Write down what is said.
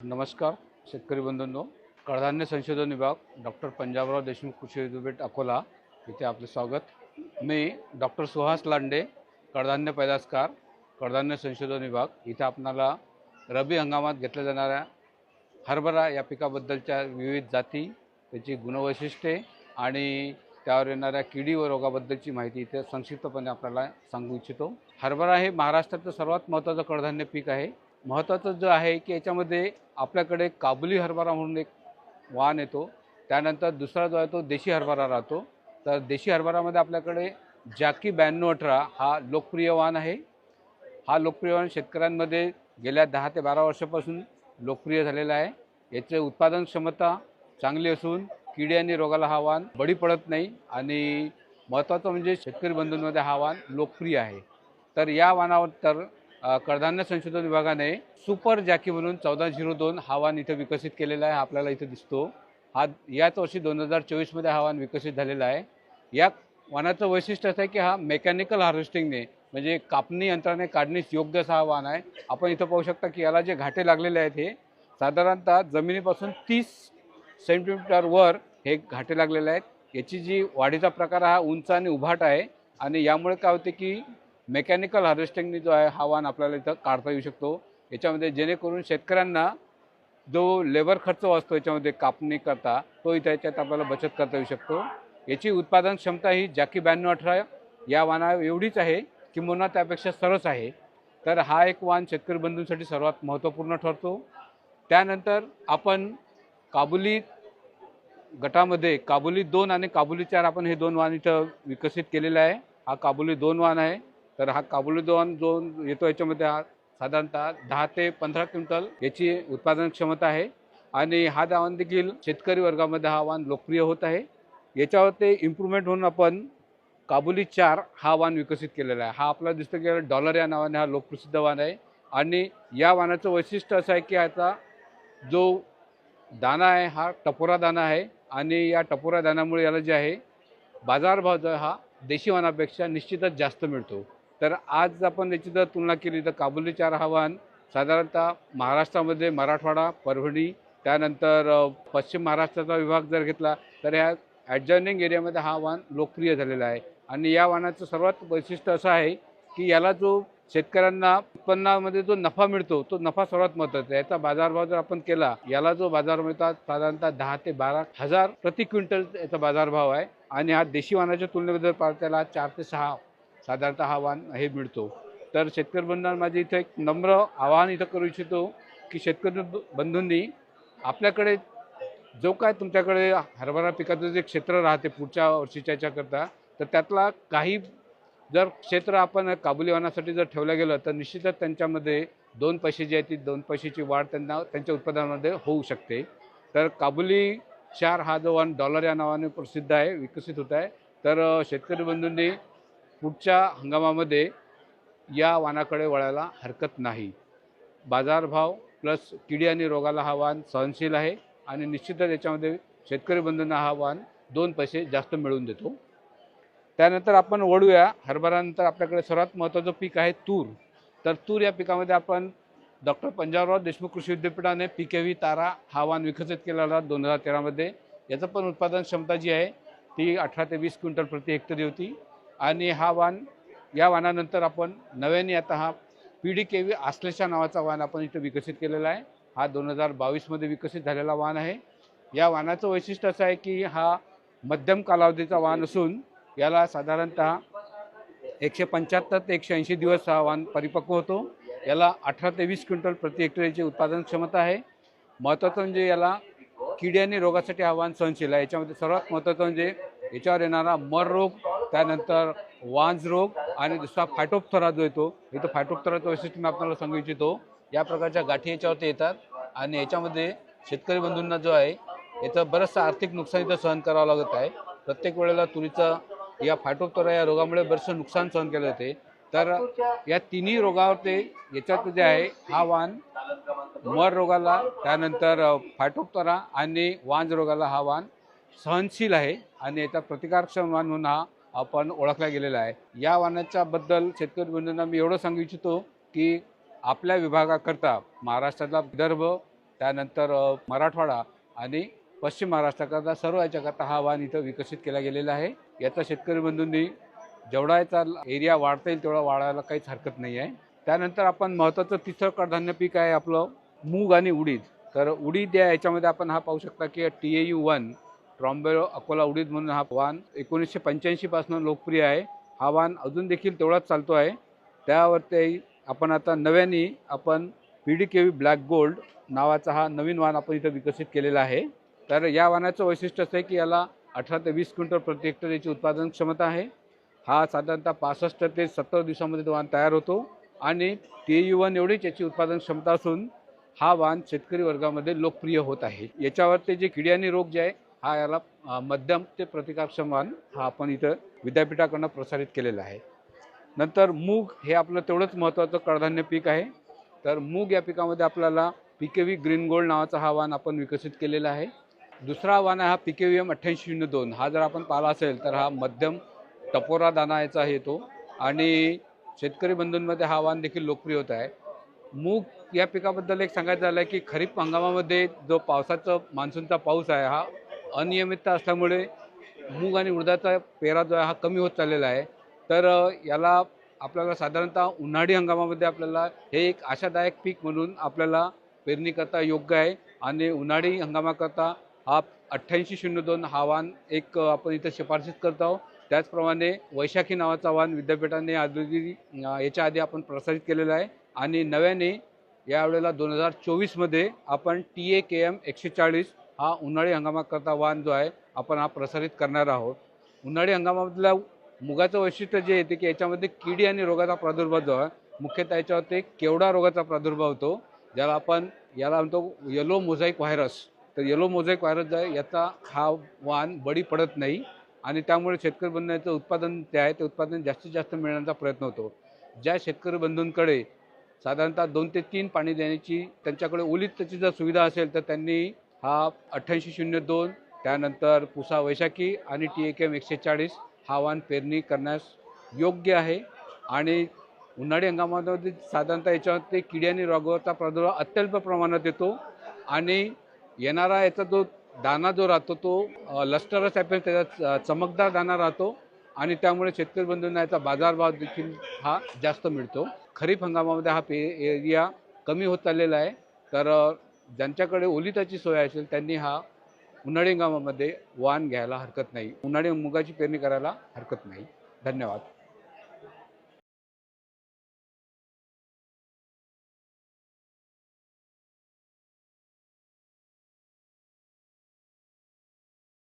नमस्कार शेतकरी बंधूंनो. कडधान्य संशोधन विभाग डॉक्टर पंजाबराव देशमुख कृषी विद्यापीठ अकोला इथे आपले स्वागत. मी डॉक्टर सुहास लांडे कडधान्य पैदासकार कडधान्य संशोधन विभाग. इथे आपणाला रब्बी हंगामात घेतल्या जाणाऱ्या हरभरा या पिकाबद्दलच्या विविध जाती त्याची गुणवैशिष्ट्ये आणि त्यावर येणाऱ्या किडी व रोगाबद्दलची माहिती इथे संक्षिप्तपणे आपल्याला सांगू इच्छितो. हरभरा हे महाराष्ट्राचं सर्वात महत्त्वाचं कडधान्य पीक आहे. महत्त्वाचं जो आहे की याच्यामध्ये आपल्याकडे काबुली हरभरा म्हणून एक वाण येतो. त्यानंतर दुसरा जो आहे तो देशी हरभरा राहतो. तर देशी हरभरामध्ये आपल्याकडे जॅकी ब्याण्णव अठरा हा लोकप्रिय वाण आहे. हा लोकप्रिय वाण शेतकऱ्यांमध्ये गेल्या दहा ते बारा वर्षापासून लोकप्रिय झालेला आहे. याचे उत्पादन क्षमता चांगली असून किडे आणि रोगाला हा वाण बळी पडत नाही आणि महत्त्वाचं म्हणजे शेतकरी बंधूंमध्ये हा वाण लोकप्रिय आहे. तर या वाणावर तर कडधान्य संशोधन विभागाने सुपर जॅकी म्हणून चौदा झिरो दोन हवान इथं विकसित केलेला आहे आपल्याला इथं दिसतो. हा याच वर्षी दोन हजार चोवीसमध्ये हा वाण विकसित झालेला आहे. या वाहनाचं वैशिष्ट्य असं आहे की हा मेकॅनिकल हार्वेस्टिंगने म्हणजे कापणी यंत्राने काढणीस योग्य असा हा वाण आहे. आपण इथं पाहू शकता की याला जे घाटे लागलेले आहेत हे साधारणतः जमिनीपासून तीस सेंटीमीटरवर हे घाटे लागलेले आहेत. याची जी वाढीचा प्रकार हा उंच आणि उभाट आहे. आणि यामुळे काय होते की मेकॅनिकल हार्वेस्टिंगने जो आहे हा वाण आपल्याला इथं काढता येऊ शकतो. याच्यामध्ये जेणेकरून शेतकऱ्यांना जो लेबर खर्च वाचतो याच्यामध्ये कापणी करता तो इथं याच्यात आपल्याला बचत करता येऊ शकतो. याची उत्पादन क्षमता ही जॅकी ब्याण्णव अठरा या वाणा एवढीच आहे किंबहुना त्यापेक्षा सरस आहे. तर हा एक वाण शेतकरी बंधूंसाठी सर्वात महत्त्वपूर्ण ठरतो. त्यानंतर आपण काबुली गटामध्ये काबुली दोन आणि काबुली चार आपण हे दोन वाण इथं विकसित केलेलं आहे. हा काबुली दोन वाण आहे. तर हा काबुली दोन जो येतो याच्यामध्ये हा साधारणतः दहा ते पंधरा क्विंटल याची उत्पादन क्षमता आहे. आणि हा वाण देखील शेतकरी वर्गामध्ये हा वाण लोकप्रिय होत आहे. याच्यावरती इम्प्रूव्हमेंट होऊन आपण काबुली चार हा वाण विकसित केलेला आहे. हा आपला दिसतो की डॉलर या नावाने हा लोकप्रसिद्ध वाण आहे. आणि या वाणाचं वैशिष्ट्य असं आहे की याचा जो दाना आहे हा टपोरा दाना आहे. आणि या टपोरा दाण्यामुळे याला जे आहे बाजारभाव जो हा देशी वाणापेक्षा निश्चितच जास्त मिळतो. तर आज आपण याची जर तुलना केली तर काबुली चार हा साधारणतः महाराष्ट्रामध्ये मराठवाडा परभणी त्यानंतर पश्चिम महाराष्ट्राचा विभाग जर घेतला तर ह्या ॲडजॉइनिंग एरियामध्ये हा वाण लोकप्रिय झालेला आहे. आणि या वाणाचं सर्वात वैशिष्ट्य असं आहे की याला जो शेतकऱ्यांना उत्पन्नामध्ये जो नफा मिळतो तो नफा सर्वात महत्त्वाचा आहे. याचा बाजारभाव जर आपण केला याला जो बाजार मिळतात साधारणतः दहा ते बारा हजार प्रति क्विंटल याचा बाजारभाव आहे. आणि हा देशी वाणाच्या तुलनेमध्ये जर पाहिलं त्याला चार ते सहा साधारणतः हा वाण हे मिळतो. तर शेतकरी बंधूंना माझे इथं एक नम्र आवाहन इथं करू इच्छितो की शेतकरी ब- बंधूंनी आपल्याकडे जो काय तुमच्याकडे हरभरा पिकाचं जे क्षेत्र राहते पुढच्या वर्षीच्या याच्याकरता तर त्यातला काही जर क्षेत्र आपण काबुलीवानासाठी जर ठेवलं गेलं तर निश्चितच त्यांच्यामध्ये दोन पैसे जे आहेत ती दोन पैशाची वाढ त्यांना त्यांच्या उत्पादनामध्ये होऊ शकते. तर काबुली चार हा जो वाण डॉलर या नावाने प्रसिद्ध आहे विकसित होत आहे. तर शेतकरी बंधूंनी पुढच्या हंगामामध्ये या वाणाकडे वळायला हरकत नाही. बाजारभाव प्लस किडी आणि रोगाला हा वाण सहनशील आहे आणि निश्चितच याच्यामध्ये शेतकरी बंधूंना हा वाण दोन पैसे जास्त मिळवून देतो. त्यानंतर आपण वळूया हरभऱ्यानंतर आपल्याकडे सर्वात महत्त्वाचं पीक आहे तूर. तर तूर या पिकामध्ये आपण डॉक्टर पंजाबराव देशमुख कृषी विद्यापीठाने पी के व्ही तारा हा वाण विकसित केलेला दोन हजार तेरामध्ये. याचं पण उत्पादन क्षमता जी आहे ती अठरा ते वीस क्विंटल प्रति हेक्टरी होती. आणि हा वाण या वाणानंतर आपण नव्याने आता हा P D K V Ashlesha नावाचा वाण आपण इथं विकसित केलेला आहे. हा दोन हजार बावीसमध्ये विकसित झालेला वाण आहे. या वाणाचं वैशिष्ट्य असं आहे की हा मध्यम कालावधीचा वाण असून याला साधारणतः एकशे पंच्याहत्तर ते एकशे ऐंशी दिवस हा वाण परिपक्व होतो. याला अठरा ते वीस क्विंटल प्रति हेक्टरची उत्पादन क्षमता आहे. महत्त्वाचं म्हणजे याला किडी आणि रोगासाठी आव्हान सहनशील आहे. याच्यामध्ये सर्वात महत्त्वाचं म्हणजे याच्यावर येणारा मर रोग त्यानंतर वांज रोग आणि दुसरा फाटोपथरा जो येतो इथं फायटोपथराचं वैशिष्ट्य मी आपल्याला सांगू इच्छितो. या प्रकारच्या गाठी याच्यावरती येतात आणि याच्यामध्ये शेतकरी बंधूंना जो आहे याचं बरंचसं आर्थिक नुकसान इथं सहन करावं लागत आहे. प्रत्येक वेळेला तुरीचं या फाटोपतरा या रोगामुळे बरंचसं नुकसान सहन केलं जाते. तर या तिन्ही रोगावरती याच्यात जे आहे हा वाण मर रोगाला त्यानंतर फाटोपतरा आणि वांज रोगाला हा वाण सहनशील आहे आणि याचा प्रतिकारक्षम वाण म्हणून हा आपण ओळखला गेलेला आहे. या वाणाच्या बद्दल शेतकरी बंधूंना मी एवढं सांगू इच्छितो की आपल्या विभागाकरता महाराष्ट्रातला विदर्भ त्यानंतर मराठवाडा आणि पश्चिम महाराष्ट्राकरता सर्व याच्याकरता हा वाहन इथं विकसित केला गेलेला आहे. याचा शेतकरी बंधूंनी जेवढा याचा एरिया वाढता येईल तेवढा वाढायला काहीच हरकत नाही आहे. त्यानंतर आपण महत्त्वाचं तिसरं कडधान्य पीक आहे आपलं मूग आणि उडीद. तर उडीद या याच्यामध्ये आपण हा पाहू शकता की टी ए यू वन ट्रॉम्बेरो अकोला उडीद म्हणून हा वाण एकोणीसशे पंच्याऐंशीपासून लोकप्रिय आहे. हा वाण अजून देखील तेवढाच चालतो आहे. त्यावरती आपण आता नव्याने आपण P D K V black gold नावाचा हा नवीन वाण आपण इथं विकसित केलेला आहे. तर या वाहनाचं वैशिष्ट्य असं आहे की याला अठरा ते वीस क्विंटल प्रति हेक्टर याची उत्पादन क्षमता आहे. हा साधारणतः पासष्ट ते सत्तर दिवसामध्ये तो वाण तयार होतो आणि ते यू वन एवढीच याची उत्पादन क्षमता असून हा वाण शेतकरी वर्गामध्ये लोकप्रिय होत आहे. याच्यावरती जे किड्यानी रोग जे आहे हा याला मध्यम ते प्रतिकारक्षम वाहन हा आपण इथं विद्यापीठाकडनं प्रसारित केलेला आहे. नंतर मूग हे आपलं तेवढंच महत्त्वाचं कडधान्य पीक आहे. तर मूग या पिकामध्ये आपल्याला पी के ग्रीन गोल्ड नावाचा हा वाण आपण विकसित केलेला आहे. दुसरा आव्हान आहे हा पी के एम अठ्ठ्याऐंशी शून्य दोन. हा जर आपण पाहिला असेल तर हा मध्यम टपोरा दाना याचा येतो आणि शेतकरी बंधूंमध्ये हा आव्हान देखील लोकप्रिय होत आहे. मूग या पिकाबद्दल एक सांगायचं झालं आहे की खरीप हंगामामध्ये जो पावसाचा मान्सूनचा पाऊस आहे हा अनियमितता असल्यामुळे मूग आणि उडदाचा पेरा जो आहे हा कमी होत चाललेला आहे. तर याला आपल्याला साधारणतः उन्हाळी हंगामामध्ये आपल्याला हे एक आशादायक पीक म्हणून आपल्याला पेरणी करता योग्य आहे. आणि उन्हाळी हंगामाकरता हा अठ्ठ्याऐंशी शून्य दोन हा वाण एक आपण इथं शिफारशीत करत आहोत. त्याचप्रमाणे वैशाखी नावाचा वाण विद्यापीठाने आधी याच्या आधी आपण प्रसारित केलेला आहे. आणि नव्याने यावेळेला दोन हजार चोवीसमध्ये आपण टी ए के एम एकशे चाळीस हा उन्हाळी हंगामाकरता वाण जो आहे आपण हा प्रसारित करणार आहोत. उन्हाळी हंगामामधल्या मुगाचं वैशिष्ट्य जे येते की याच्यामध्ये किडी आणि रोगाचा प्रादुर्भाव जो आहे मुख्यतः याच्यावरती केवडा रोगाचा प्रादुर्भाव होतो. ज्याला आपण याला म्हणतो येलो मोझाईक व्हायरस तर येलो मोझाईक व्हायरस जो आहे याचा हा वाण बळी पडत नाही आणि त्यामुळे शेतकरी बंधूंचं उत्पादन जे आहे ते उत्पादन जास्तीत जास्त मिळण्याचा प्रयत्न होतो. ज्या शेतकरी बंधूंकडे साधारणतः दोन ते तीन पाणी देण्याची त्यांच्याकडे ओलीत त्याची जर सुविधा असेल तर त्यांनी हा अठ्ठ्याऐंशी शून्य दोन त्यानंतर पुसा वैशाखी आणि टी ए के एम एकशे चाळीस हा वाण पेरणी करण्यास योग्य आहे. आणि उन्हाळी हंगामामध्ये साधारणतः याच्यामध्ये किड्याने आणि रोगाचा प्रादुर्भाव अत्यल्प प्रमाणात येतो. आणि येणारा याचा जो दाना जो राहतो तो लस्टरस ॲपेल त्याचा चमकदार दाना राहतो. आणि त्यामुळे शेतकरी बंधूंना याचा बाजारभाव देखील हा जास्त मिळतो. खरीप हंगामामध्ये हा पे एरिया कमी होत चाललेला आहे. तर ज्यांच्याकडे ओलिताची सोय असेल त्यांनी हा उन्हाळी हंगामामध्ये वाण घ्यायला हरकत नाही. उन्हाळी मुगाची पेरणी करायला हरकत नाही. धन्यवाद.